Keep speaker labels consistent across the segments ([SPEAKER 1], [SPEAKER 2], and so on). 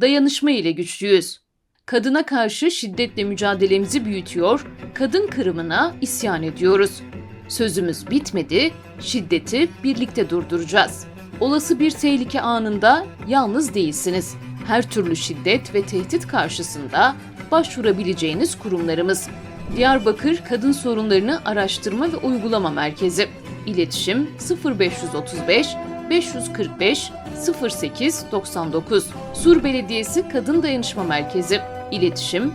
[SPEAKER 1] dayanışma ile güçlüyüz. Kadına karşı şiddetle mücadelemizi büyütüyor, kadın kırımına isyan ediyoruz. Sözümüz bitmedi, şiddeti birlikte durduracağız. Olası bir tehlike anında yalnız değilsiniz. Her türlü şiddet ve tehdit karşısında başvurabileceğiniz kurumlarımız. Diyarbakır Kadın Sorunlarını Araştırma ve Uygulama Merkezi. İletişim 0535 545 08 99. Sur Belediyesi Kadın Dayanışma Merkezi. İletişim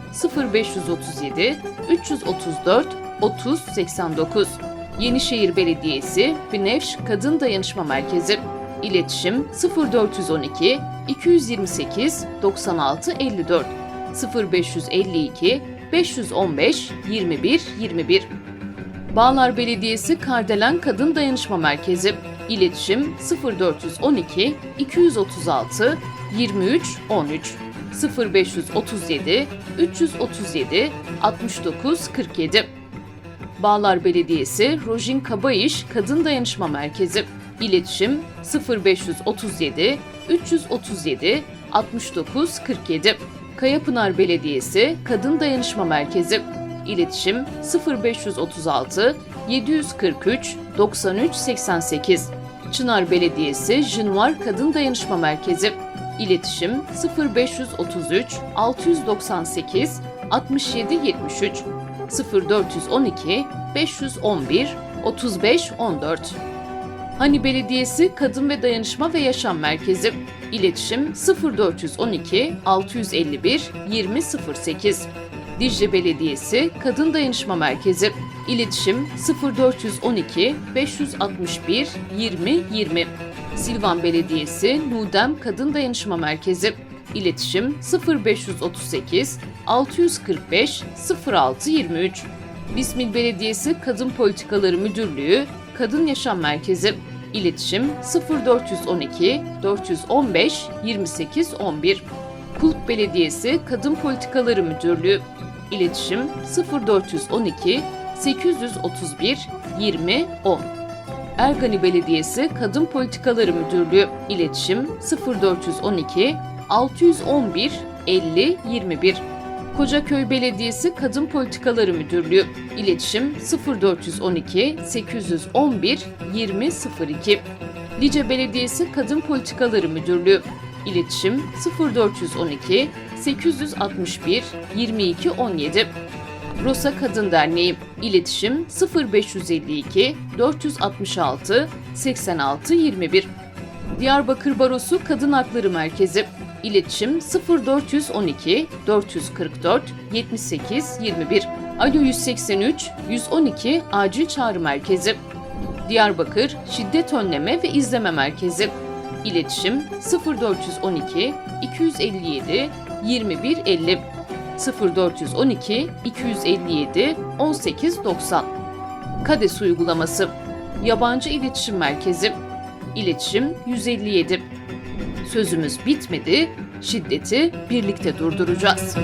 [SPEAKER 1] 0537 334 30 89. Yenişehir Belediyesi Binefş Kadın Dayanışma Merkezi. İletişim 0412 228 96 54 0552 515 21 21 Bağlar Belediyesi Kardelen Kadın Dayanışma Merkezi. İletişim 0412 236 23 13 0537 337 69 47 Bağlar Belediyesi Rojin Kabayış Kadın Dayanışma Merkezi. İletişim 0537 337 69 47 Kayapınar Belediyesi Kadın Dayanışma Merkezi. İletişim 0536 743 93 88 Çınar Belediyesi Jinvar Kadın Dayanışma Merkezi. İletişim 0533 698 67 73 0412 511 35 14 Hani Belediyesi Kadın ve Dayanışma ve Yaşam Merkezi. İletişim 0412 651 2008 Dicle Belediyesi Kadın Dayanışma Merkezi. İletişim 0412 561 20 20 Silvan Belediyesi Nudem Kadın Dayanışma Merkezi. İletişim 0538 645 06 23 Bismil Belediyesi Kadın Politikaları Müdürlüğü Kadın Yaşam Merkezi. İletişim 0412 415 28 11 Kulp Belediyesi Kadın Politikaları Müdürlüğü. İletişim 0412 831 20 10 Ergani Belediyesi Kadın Politikaları Müdürlüğü. İletişim 0412 611 50 21 Kocaköy Belediyesi Kadın Politikaları Müdürlüğü. İletişim 0412 811 2002 Lice Belediyesi Kadın Politikaları Müdürlüğü. İletişim 0412 861 22 17 Rosa Kadın Derneği. İletişim 0552 466 86 21 Diyarbakır Barosu Kadın Hakları Merkezi. İletişim 0412 444 78 21 Alo 183 112 Acil Çağrı Merkezi. Diyarbakır Şiddet Önleme ve İzleme Merkezi. İletişim 0412 257 21 50 0412 257 18 90 KADES uygulaması. Yabancı İletişim Merkezi. İletişim 157 Sözümüz bitmedi, şiddeti birlikte durduracağız.